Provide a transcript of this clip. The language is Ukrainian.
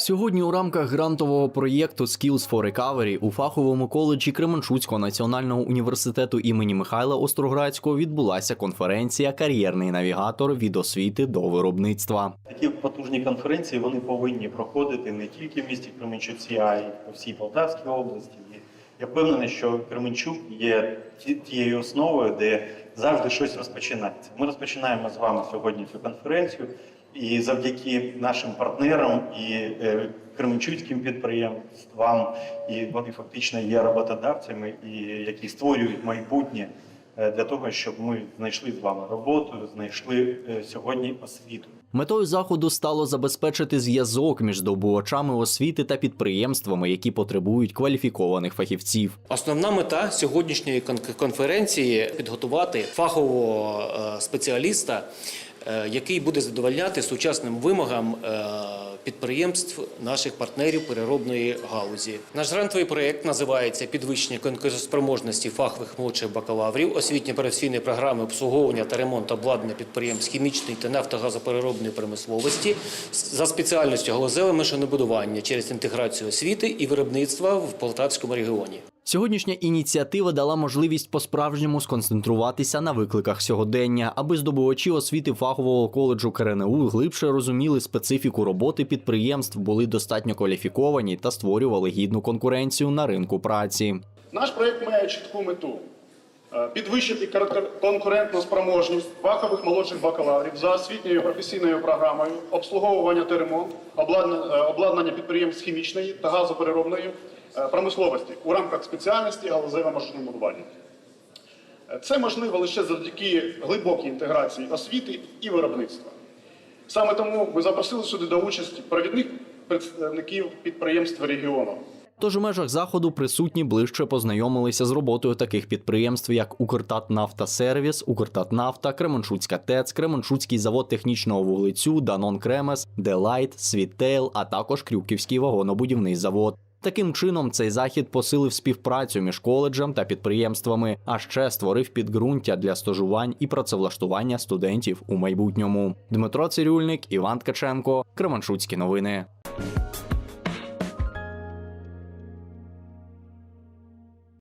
Сьогодні у рамках грантового проєкту Skills for Recovery у фаховому коледжі Кременчуцького національного університету імені Михайла Остроградського відбулася конференція Кар'єрний навігатор від освіти до виробництва. Такі потужні конференції вони повинні проходити не тільки в місті Кременчуці, а й по всій Полтавській області. Я впевнений, що Кременчук є тією основою, де завжди щось розпочинається. Ми розпочинаємо з вами сьогодні цю конференцію, і завдяки нашим партнерам і кримчуцьким кременчуцьким підприємствам, і вони фактично є роботодавцями, і які створюють майбутнє е, для того, щоб ми знайшли з вами роботу, знайшли е, сьогодні освіту. Метою заходу стало забезпечити зв'язок між здобувачами освіти та підприємствами, які потребують кваліфікованих фахівців. Основна мета сьогоднішньої кон- конференції підготувати фахового е, спеціаліста, е, який буде задовольняти сучасним вимогам е, підприємств наших партнерів переробної галузі. Наш грантовий проєкт називається Підвищення конкурентоспроможності фахових молодших бакалаврів, освітньо-професійної програми обслуговування та ремонту обладнання підприємств хімічної та нафтогазопереробної промисловості за спеціальністю галузеве машинобудування через інтеграцію освіти і виробництва в Полтавському регіоні. Сьогоднішня ініціатива дала можливість по-справжньому сконцентруватися на викликах сьогодення, аби здобувачі освіти фахового коледжу КРНУ глибше розуміли специфіку роботи підприємств, були достатньо кваліфіковані та створювали гідну конкуренцію на ринку праці. Наш проект має чітку мету підвищити конкурентну спроможність фахових молодших бакалаврів за освітньою професійною програмою обслуговування та ремонт обладнання, е, підприємств хімічної та газопереробної е, промисловості у рамках спеціальності галузеве машинобудування. Е, Це можливо лише завдяки глибокій інтеграції освіти і виробництва. Саме тому ми запросили сюди до участі провідних представників підприємств регіону. Тож у межах заходу присутні ближче познайомилися з роботою таких підприємств, як Укртатнафтасервіс, Укртатнафта, Кременчуцька ТЕЦ, Кременчуцький завод технічного вуглецю, Данон Кремес, Делайт, Світейл, а також Крюківський вагонобудівний завод. Таким чином, цей захід посилив співпрацю між коледжем та підприємствами, а ще створив підґрунтя для стажувань і працевлаштування студентів у майбутньому. Дмитро Цирюльник, Іван Ткаченко, Кременчуцькі новини.